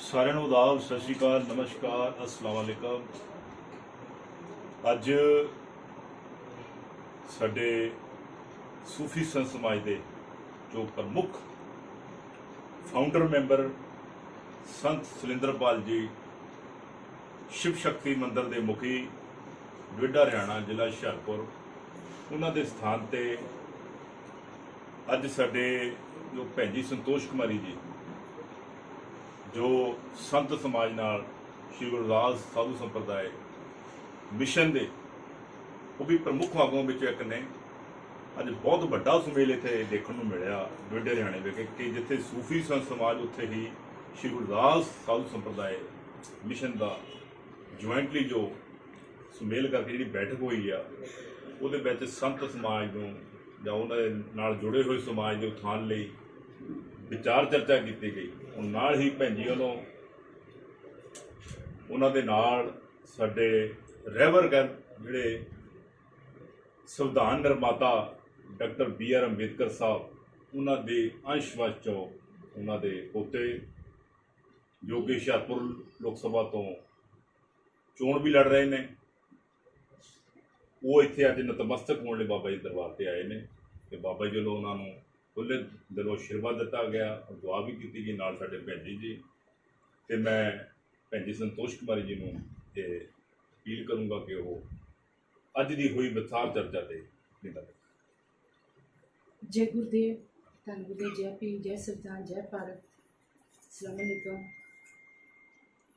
ਸਾਰਿਆਂ ਨੂੰ ਆਦਾਬ ਸਤਿ ਸ਼੍ਰੀ ਅਕਾਲ, ਨਮਸਕਾਰ, ਅਸਲਾਮ ਵਾਲੇਕਮ ਅੱਜ ਸਾਡੇ ਸੂਫੀ ਸੰਤ ਸਮਾਜ ਦੇ ਜੋ ਪ੍ਰਮੁੱਖ ਫਾਊਂਡਰ ਮੈਂਬਰ ਸੰਤ ਸਲਿੰਦਰਪਾਲ ਜੀ, ਸ਼ਿਵ ਸ਼ਕਤੀ ਮੰਦਿਰ ਦੇ ਮੁਖੀ ਡੋਡਾ ਹਰਿਆਣਾ ਜ਼ਿਲ੍ਹਾ ਹੁਸ਼ਿਆਰਪੁਰ, ਉਹਨਾਂ ਦੇ ਸਥਾਨ ਤੇ ਅੱਜ ਸਾਡੇ ਜੋ ਭੈਣ ਜੀ ਸੰਤੋਸ਼ ਕੁਮਾਰੀ ਜੀ ਜੋ ਸੰਤ ਸਮਾਜ ਨਾਲ ਸ਼੍ਰੀ ਗੁਰੂ ਰਾਜ ਸਾਧੂ ਸੰਪਰਦਾਇ ਮਿਸ਼ਨ ਦੇ, ਉਹ ਵੀ ਪ੍ਰਮੁੱਖ ਆਗੂਆਂ ਵਿੱਚ ਇੱਕ ਨੇ। ਅੱਜ ਬਹੁਤ ਵੱਡਾ ਸੁਮੇਲ ਇੱਥੇ ਦੇਖਣ ਨੂੰ ਮਿਲਿਆ, ਡੋਡੇ ਹਰਿਆਣੇ ਵਿਖੇ, ਕਿ ਜਿੱਥੇ ਸੂਫੀ ਸੰਤ ਸਮਾਜ ਉੱਥੇ ਹੀ ਸ਼੍ਰੀ ਗੁਰੂ ਰਾਜ ਸਾਧੂ ਸੰਪਰਦਾਇ ਮਿਸ਼ਨ ਦਾ ਜੁਆਇੰਟਲੀ ਜੋ ਸੁਮੇਲ ਕਰਕੇ ਜਿਹੜੀ ਬੈਠਕ ਹੋਈ ਆ, ਉਹਦੇ ਵਿੱਚ ਸੰਤ ਸਮਾਜ ਨੂੰ ਜਾਂ ਉਹਨਾਂ ਦੇ ਨਾਲ ਜੁੜੇ ਹੋਏ ਸਮਾਜ ਦੇ ਉਥਾਨ ਲਈ ਵਿਚਾਰ ਚਰਚਾ ਕੀਤੀ ਗਈ। ਉਹ ਨਾਲ ਹੀ ਭੈਣ ਜੀ ਵੱਲੋਂ ਉਹਨਾਂ ਦੇ ਨਾਲ ਸਾਡੇ ਰਹਿਬਰ ਜਿਹੜੇ ਸੰਵਿਧਾਨ ਨਿਰਮਾਤਾ doctor B R Ambedkar Sahib, ਉਹਨਾਂ ਦੇ ਅੰਸ਼ ਚੋਂ ਉਹਨਾਂ ਦੇ ਪੋਤੇ ਜੋ ਕਿ ਹੁਸ਼ਿਆਰਪੁਰ ਲੋਕ ਸਭਾ ਤੋਂ ਚੋਣ ਵੀ ਲੜ ਰਹੇ ਨੇ। ਉਹ ਇੱਥੇ ਅੱਜ ਨਤਮਸਤਕ ਹੋਣ ਲਈ ਬਾਬਾ ਜੀ ਦਰਬਾਰ ਤੇ ਆਏ ਨੇ ਤੇ ਬਾਬਾ ਜੀ ਵੱਲੋਂ ਉਹਨਾਂ ਨੂੰ ਖੁੱਲ੍ਹੇ ਦਿਲੋਂ ਆਸ਼ੀਰਵਾਦ ਦਿੱਤਾ ਗਿਆ ਦੁਆ ਵੀ ਕੀਤੀ ਗਈ ਨਾਲ ਸਾਡੇ ਭੈਣ ਜੀ ਜੀ ਤੇ ਮੈਂ ਭੈਣ ਜੀ ਸੰਤੋਸ਼ ਕੁਮਾਰੀ ਜੀ ਨੂੰ ਇਹ ਅਪੀਲ ਕਰੂੰਗਾ ਕਿ ਉਹ ਅੱਜ ਦੀ ਹੋਈ ਵਿਚਾਰ ਚਰਚਾ ਤੇ ਨਿੰਦਾ ਜੈ ਗੁਰਦੇਵ, ਧੰਨ ਗੁਰਦੇਵ, ਜੈ ਪੀ ਜੈ ਸੰਤਾਨ ਜੈ ਭਾਰਤ ਅਸਲਾਮ ਅਲੈਕਮ।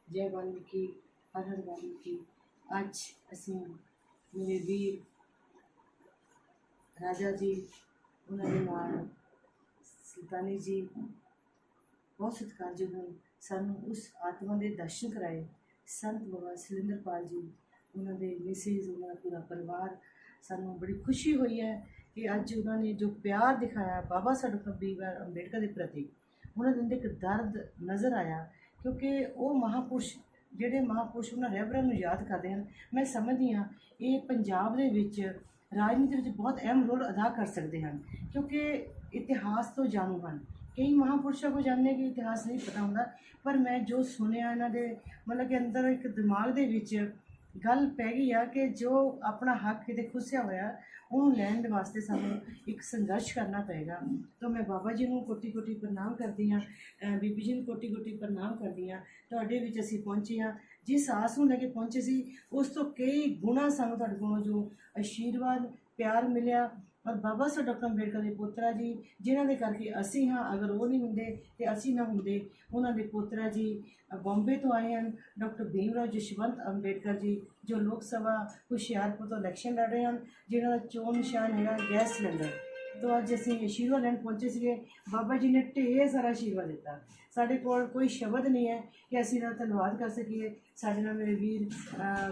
ਜੈ ਵਾਲਮੀਕੀ, ਹਰ ਹਰ ਵਾਲਮੀਕੀ। ਅੱਜ ਅਸੀਂ ਮੇਰੇ ਵੀਰ ਰਾਜਾ ਜੀ, ਉਹਨਾਂ ਦੇ ਨਾਲ ਸੁਲਤਾਨੀ ਜੀ, ਬਹੁਤ ਸਤਿਕਾਰਯੋਗ ਹਨ ਸਾਨੂੰ ਉਸ ਆਤਮਾ ਦੇ ਦਰਸ਼ਨ ਕਰਾਏ। ਸੰਤ ਬਾਬਾ ਸੁਰਿੰਦਰਪਾਲ ਜੀ, ਉਹਨਾਂ ਦੇ ਮਿਸਿਸ ਉਹਨਾਂ ਦਾ ਪੂਰਾ ਪਰਿਵਾਰ ਸਾਨੂੰ ਬੜੀ ਖੁਸ਼ੀ ਹੋਈ ਹੈ ਕਿ ਅੱਜ ਉਹਨਾਂ ਨੇ ਜੋ ਪਿਆਰ ਦਿਖਾਇਆ ਬਾਬਾ ਸਾਹਿਬ ਬੀਬਰ ਅੰਬੇਡਕਰ ਦੇ ਪ੍ਰਤੀ, ਉਹਨਾਂ ਦੇ ਅੰਦਰ ਇੱਕ ਦਰਦ ਨਜ਼ਰ ਆਇਆ ਕਿਉਂਕਿ ਉਹ ਮਹਾਪੁਰਸ਼, ਜਿਹੜੇ ਮਹਾਪੁਰਸ਼ ਉਹਨਾਂ ਰਹਿਬਰਾਂ ਨੂੰ ਯਾਦ ਕਰਦੇ ਹਨ, ਮੈਂ ਸਮਝਦੀ ਹਾਂ ਇਹ ਪੰਜਾਬ ਦੇ ਵਿੱਚ ਰਾਜਨੀਤੀ ਵਿੱਚ ਬਹੁਤ ਅਹਿਮ ਰੋਲ ਅਦਾ ਕਰ ਸਕਦੇ ਹਨ, ਕਿਉਂਕਿ ਇਤਿਹਾਸ ਤੋਂ ਜਾਣੂ ਹਨ। ਕਈ ਮਹਾਪੁਰਸ਼ਾਂ ਕੋ ਜਾਣਨੇ ਕਿ ਇਤਿਹਾਸ ਨਹੀਂ ਪਤਾ ਹੁੰਦਾ, ਪਰ ਮੈਂ ਜੋ ਸੁਣਿਆ ਇਹਨਾਂ ਦੇ, ਮਤਲਬ ਕਿ ਅੰਦਰ ਇੱਕ ਦਿਮਾਗ ਦੇ ਵਿੱਚ ਗੱਲ ਪੈ ਗਈ ਆ ਕਿ ਜੋ ਆਪਣਾ ਹੱਕ ਕਿਤੇ ਖੁੱਸਿਆ ਹੋਇਆ, ਉਹਨੂੰ ਲੈਣ ਦੇ ਵਾਸਤੇ ਸਾਨੂੰ ਇੱਕ ਸੰਘਰਸ਼ ਕਰਨਾ ਪਏਗਾ। ਤਾਂ ਮੈਂ ਬਾਬਾ ਜੀ ਨੂੰ ਕੋਟੀ ਕੋਟੀ ਪ੍ਰਣਾਮ ਕਰਦੀ ਹਾਂ ਬੀਬੀ ਜੀ ਨੂੰ ਕੋਟੀ ਕੋਟੀ ਪ੍ਰਣਾਮ ਕਰਦੀ ਹਾਂ। ਤੁਹਾਡੇ ਵਿੱਚ ਅਸੀਂ ਪਹੁੰਚੇ ਹਾਂ। ਜਿਸ ਆਸ ਨੂੰ ਲੈ ਕੇ ਪਹੁੰਚੇ ਸੀ, ਉਸ ਤੋਂ ਕਈ ਗੁਣਾ ਸਾਨੂੰ ਤੁਹਾਡੇ ਕੋਲੋਂ ਜੋ ਆਸ਼ੀਰਵਾਦ, ਪਿਆਰ ਮਿਲਿਆ। ਪਰ ਬਾਬਾ ਸਾਹਿਬ ਡਾਕਟਰ ਅੰਬੇਡਕਰ ਦੇ ਪੋਤਰਾ ਜੀ ਜਿਨ੍ਹਾਂ ਦੇ ਕਰਕੇ ਅਸੀਂ ਹਾਂ ਅਗਰ ਉਹ ਨਹੀਂ ਹੁੰਦੇ ਤੇ ਅਸੀਂ ਨਾ ਹੁੰਦੇ ਉਹਨਾਂ ਦੇ ਪੋਤਰਾ ਜੀ ਅ, ਬੰਬੇ ਤੋਂ ਆਏ ਹਨ। ਡਾਕਟਰ ਭੀਮਰਾਓ ਜਸ਼ਵੰਤ ਅੰਬੇਡਕਰ ਜੀ ਜੋ ਲੋਕ ਸਭਾ ਹੁਸ਼ਿਆਰਪੁਰ ਤੋਂ ਇਲੈਕਸ਼ਨ ਲੜ ਰਹੇ ਹਨ ਜਿਨ੍ਹਾਂ ਦਾ ਚੋਣ ਨਿਸ਼ਾਨ ਹੈਗਾ ਗੈਸ ਸਿਲੰਡਰ। ਤੋਂ ਅੱਜ ਅਸੀਂ ਆਸ਼ੀਰਵਾਦ ਲੈਣ ਪਹੁੰਚੇ ਸੀਗੇ। ਬਾਬਾ ਜੀ ਨੇ ਢੇਰ ਸਾਰਾ ਆਸ਼ੀਰਵਾਦ ਦਿੱਤਾ। ਸਾਡੇ ਕੋਲ ਕੋਈ ਸ਼ਬਦ ਨਹੀਂ ਹੈ ਕਿ ਅਸੀਂ ਇਹਨਾਂ ਦਾ ਧੰਨਵਾਦ ਕਰ ਸਕੀਏ। ਸਾਡੇ ਨਾਲ ਮੇਰੇ ਵੀਰ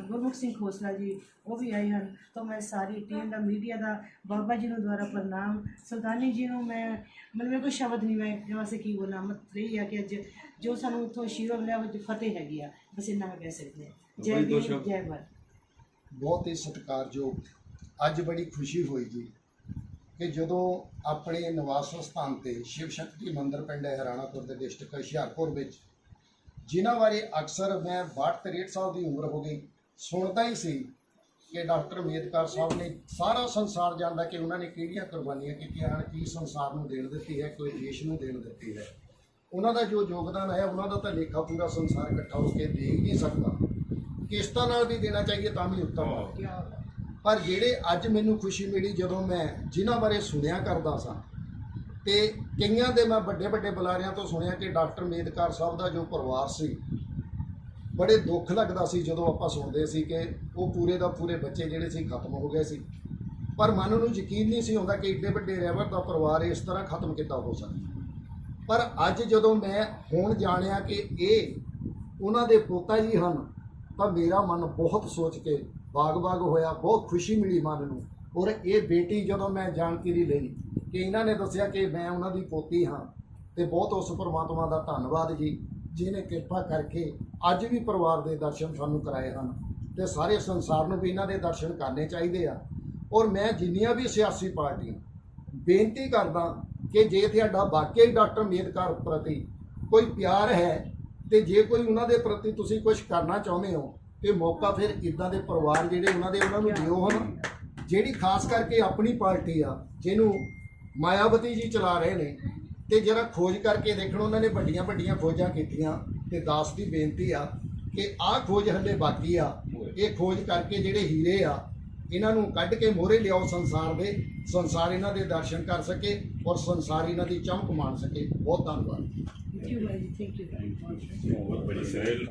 ਗੁਰਮੁਖ ਸਿੰਘ ਖੋਸਲਾ ਜੀ ਉਹ ਵੀ ਆਏ ਹਨ। ਤਾਂ ਮੈਂ ਸਾਰੀ ਟੀਮ ਦਾ ਮੀਡੀਆ ਦਾ ਬਾਬਾ ਜੀ ਨੂੰ ਦੁਆਰਾ ਪ੍ਰਣਾਮ। ਸੁਲਤਾਨੀ ਜੀ ਨੂੰ ਮੈਂ ਮਤਲਬ ਮੇਰੇ ਕੋਈ ਸ਼ਬਦ ਨਹੀਂ ਮੈਂ ਜਿਵੇਂ ਅਸੀਂ ਕੀ ਬੋਲਾਂ ਮਤ ਰਹੀ ਆ ਕਿ ਅੱਜ ਜੋ ਸਾਨੂੰ ਇੱਥੋਂ ਆਸ਼ੀਰਵਾਦ ਮਿਲਿਆ ਉਹ ਫਤਿਹ ਹੈਗੀ ਆ। ਬਸ ਇੰਨਾ ਮੈਂ ਕਹਿ ਸਕਦੀ ਹਾਂ। ਜੈ ਵੀਰ ਜੈ ਵਰ। ਬਹੁਤ ਹੀ ਸਤਿਕਾਰਯੋਗ। ਅੱਜ ਬੜੀ ਖੁਸ਼ੀ ਹੋਈ ਜੀ। ਕਿ ਜਦੋਂ ਆਪਣੇ ਨਿਵਾਸ ਸਥਾਨ ਤੇ ਸ਼ਿਵ ਸ਼ਕਤੀ ਮੰਦਿਰ ਪਿੰਡ ਹੈ ਹਰਾਣਾਪੁਰ ਦੇ ਡਿਸਟ੍ਰਿਕਟ ਹੁਸ਼ਿਆਰਪੁਰ ਵਿੱਚ, ਜਿਨ੍ਹਾਂ ਬਾਰੇ ਅਕਸਰ ਮੈਂ 62 63 ਸਾਲ ਦੀ ਉਮਰ ਹੋ ਗਈ ਸੁਣਦਾ ਹੀ ਸੀ ਕਿ ਡਾਕਟਰ ਅੰਬੇਦਕਰ ਸਾਹਿਬ ਨੇ ਸਾਰਾ ਸੰਸਾਰ ਜਾਣਦਾ ਕਿ ਉਹਨਾਂ ਨੇ ਕਿਹੜੀਆਂ ਕੁਰਬਾਨੀਆਂ ਕੀਤੀਆਂ ਹਨ, ਕੀ ਸੰਸਾਰ ਨੂੰ ਦੇਣ ਦਿੱਤੀ ਹੈ, ਕੋਈ ਦੇਸ਼ ਨੂੰ ਦੇਣ ਦਿੱਤੀ ਹੈ। ਉਹਨਾਂ ਦਾ ਜੋ ਯੋਗਦਾਨ ਹੈ, ਉਹਨਾਂ ਦਾ ਤਾਂ ਲੇਖਾ ਪੂਰਾ ਸੰਸਾਰ ਇਕੱਠਾ ਹੋ ਕੇ ਦੇ ਹੀ ਨਹੀਂ ਸਕਦਾ। ਕਿਸ਼ਤਾਂ ਨਾਲ ਵੀ ਦੇਣਾ ਚਾਹੀਏ ਤਾਂ ਵੀ ਉੱਤਮ ਹੈ। ਪਰ ਜਿਹੜੇ ਅੱਜ ਮੈਨੂੰ ਖੁਸ਼ੀ ਮਿਲੀ ਜਦੋਂ ਮੈਂ ਜਿਨ੍ਹਾਂ ਬਾਰੇ ਸੁਣਿਆ ਕਰਦਾ ਸਾਂ, ਤੇ ਕਈਆਂ ਦੇ ਮੈਂ ਵੱਡੇ ਵੱਡੇ ਬੁਲਾਰਿਆਂ ਤੋਂ ਸੁਣਿਆ ਕਿ ਡਾਕਟਰ ਅੰਬੇਦਕਰ ਸਾਹਿਬ ਦਾ ਜੋ ਪਰਿਵਾਰ ਸੀ, ਬੜੇ ਦੁੱਖ ਲੱਗਦਾ ਸੀ ਜਦੋਂ ਆਪਾਂ ਸੁਣਦੇ ਸੀ ਕਿ ਉਹ ਪੂਰੇ ਦਾ ਪੂਰੇ ਬੱਚੇ ਜਿਹੜੇ ਸੀ ਖਤਮ ਹੋ ਗਏ ਸੀ। ਪਰ ਮਨ ਨੂੰ ਯਕੀਨ ਨਹੀਂ ਸੀ ਹੁੰਦਾ ਕਿ ਇੱਡੇ ਵੱਡੇ ਰਹਿਬਰ ਦਾ ਪਰਿਵਾਰ ਇਸ ਤਰ੍ਹਾਂ ਖਤਮ ਕਿੱਦਾਂ ਹੋ ਸਕਦਾ। ਪਰ ਅੱਜ ਜਦੋਂ ਮੈਂ ਹੁਣ ਜਾਣਿਆ ਕਿ ਇਹ ਉਹਨਾਂ ਦੇ ਪੋਤਾ ਜੀ ਹਨ, ਤਾਂ ਮੇਰਾ ਮਨ ਬਹੁਤ ਸੋਚ ਕੇ ਬਾਗ-ਬਾਗ ਹੋਇਆ, ਬਹੁਤ ਖੁਸ਼ੀ ਮਿਲੀ ਮਨ ਨੂੰ। ਔਰ ਇਹ ਬੇਟੀ ਜਦੋਂ ਮੈਂ ਜਾਣਕਾਰੀ ਲਈ ਕਿ ਇਹਨਾਂ ਨੇ ਦੱਸਿਆ ਕਿ ਮੈਂ ਉਹਨਾਂ ਦੀ ਪੋਤੀ ਹਾਂ ਤੇ ਬਹੁਤ ਉਸ ਪਰਮਾਤਮਾ ਦਾ ਧੰਨਵਾਦ ਜੀ ਜਿਨੇ ਕਿਰਪਾ ਕਰਕੇ ਅੱਜ ਵੀ ਪਰਿਵਾਰ ਦੇ ਦਰਸ਼ਨ ਸਾਨੂੰ ਕਰਾਏ ਹਨ ਤੇ ਸਾਰੇ ਸੰਸਾਰ ਨੂੰ ਵੀ ਇਹਨਾਂ ਦੇ ਦਰਸ਼ਨ ਕਰਨੇ ਚਾਹੀਦੇ ਆ। ਔਰ ਮੈਂ ਜਿੰਨੀਆਂ ਵੀ ਸਿਆਸੀ ਪਾਰਟੀਆਂ ਬੇਨਤੀ ਕਰਦਾ ਕਿ ਜੇ ਤੁਹਾਡਾ ਵਾਕਈ ਡਾਕਟਰ ਅੰਬੇਦਕਰ ਪ੍ਰਤੀ ਕੋਈ ਪਿਆਰ ਹੈ ਤੇ ਜੇ ਕੋਈ ਉਹਨਾਂ ਦੇ ਪ੍ਰਤੀ ਤੁਸੀਂ ਕੁਝ ਕਰਨਾ ਚਾਹੁੰਦੇ ਹੋ ਤੇ ਮੌਕਾ ਫਿਰ ਇਦਾਂ ਦੇ ਪਰਿਵਾਰ ਜਿਹੜੇ ਉਹਨਾਂ ਦੇ ਉਹਨਾਂ ਨੂੰ ਦਿਓ ਹਨ। ਜਿਹੜੀ ਖਾਸ ਕਰਕੇ ਆਪਣੀ ਪਾਰਟੀ ਆ ਜਿਹਨੂੰ ਮਾਇਆਵਤੀ ਜੀ ਚਲਾ ਰਹੇ ਨੇ ਤੇ ਜਰਾ ਖੋਜ ਕਰਕੇ ਦੇਖਣ ਉਹਨਾਂ ਨੇ ਵੱਡੀਆਂ ਵੱਡੀਆਂ ਖੋਜਾਂ ਕੀਤੀਆਂ ਤੇ ਦਾਸ ਦੀ ਬੇਨਤੀ ਆ ਕਿ ਆਹ ਖੋਜ ਹੱਲੇ ਬਾਕੀ ਆ। ਇਹ ਖੋਜ ਕਰਕੇ ਜਿਹੜੇ ਹੀਰੇ ਆ ਇਹਨਾਂ ਨੂੰ ਕੱਢ ਕੇ ਮੋਹਰੇ ਲਿਆਓ ਸੰਸਾਰ ਦੇ ਸੰਸਾਰ ਇਹਨਾਂ ਦੇ ਦਰਸ਼ਨ ਕਰ ਸਕੇ ਔਰ ਸੰਸਾਰ ਇਹਨਾਂ ਦੀ ਚਮਕ ਮਾਣ ਸਕੇ। ਬਹੁਤ ਧੰਨਵਾਦ। ਥੈਂਕ ਯੂ ਭਾਈ ਥੈਂਕ ਯੂ ਬਹੁਤ ਬੜੀ ਸਹਿਲ।